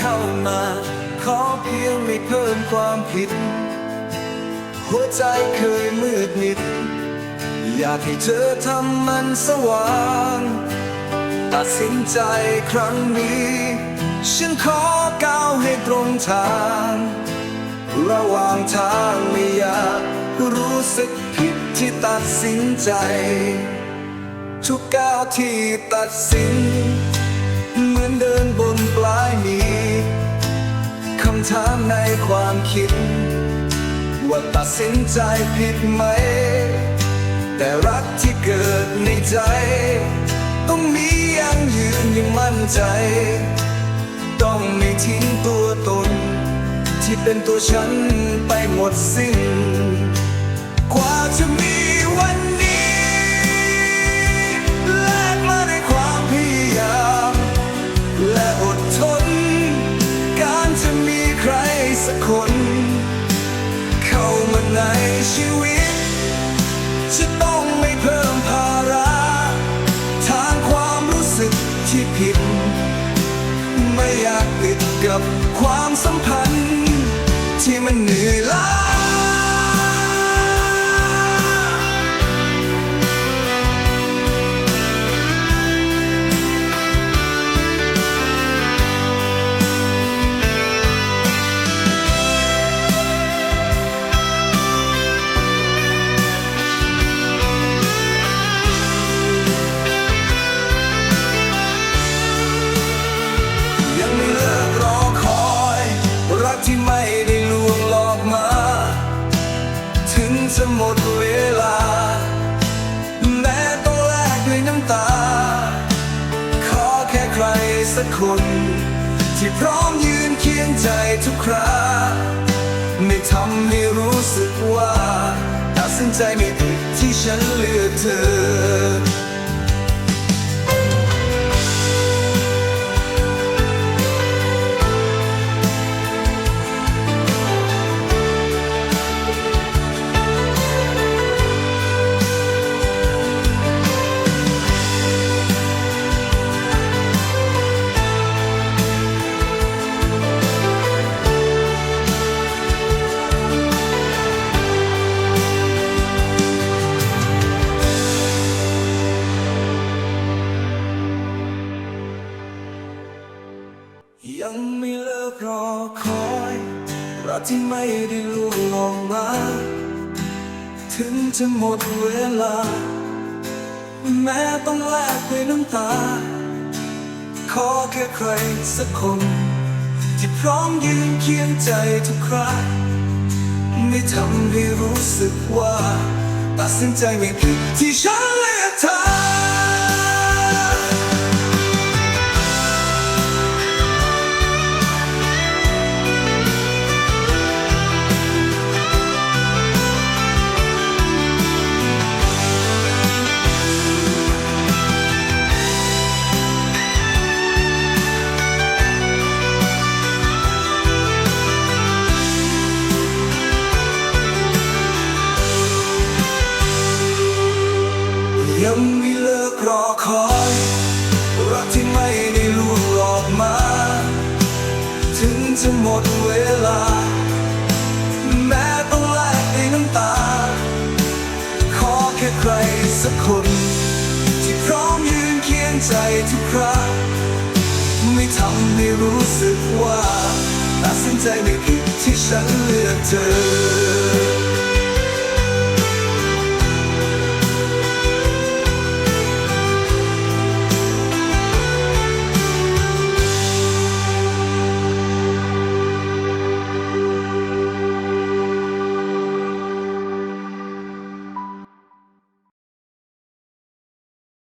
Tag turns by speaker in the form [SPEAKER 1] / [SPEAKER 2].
[SPEAKER 1] เข้ามา ขอเพียงไม่เพิ่มความผิด หัวใจเคยมืดมิด อยากให้เธอทำมันสว่าง ตัดสินใจครั้งนี้ ฉันขอก้าวให้ตรงทาง ระหว่างทางไม่อยากรู้สึกผิดที่ตัดสินใจ ทุกก้าวที่ตัดสิน เหมือนเดินบนำถามในความคิด ว่าตัดสินใจผิดไหม แต่รักที่เกิดในใจ ต้องมียังยืนยังมั่นใจ ต้องไม่ทิ้งตัวตน ที่เป็นตัวฉันไปหมดสิ้น กว่าจะมีวันนี้ ชีวิตจะต้องไม่เพิ่มภาระทางความรู้สึกที่ผิด ไม่อยากติดกับความสัมพันธ์ ที่มันเหนื่อยล้า สักคน ที่พร้อมยืนเคียงใจทุกคราไม่ทำให้รู้สึกว่าตัดสินใจไม่ผิดที่ฉันเลือกเธอ ยังไม่เลิกรอคอยรักที่ไม่ได้ล่วงลงมาถึงจะหมดเวลา แม้ต้องแลกด้วยน้ำตา ขอแค่ใครสักคน ที่พร้อมยืนเคียงใจทุกคราไม่ทำให้รู้สึกว่า ตัดสินใจไม่ผิดที่ฉันเลือกเธอ คอย รักที่ไม่ได้ลวงหลอกมา ถึงจะหมดเวลา แม้ต้องแลกด้วยน้ำตา ขอแค่ใครสักคน ที่พร้อมยืนเคียงใจทุกคราไม่ทำให้รู้สึกว่าตัดสินใจไม่ผิดที่ฉันเลือกเธอ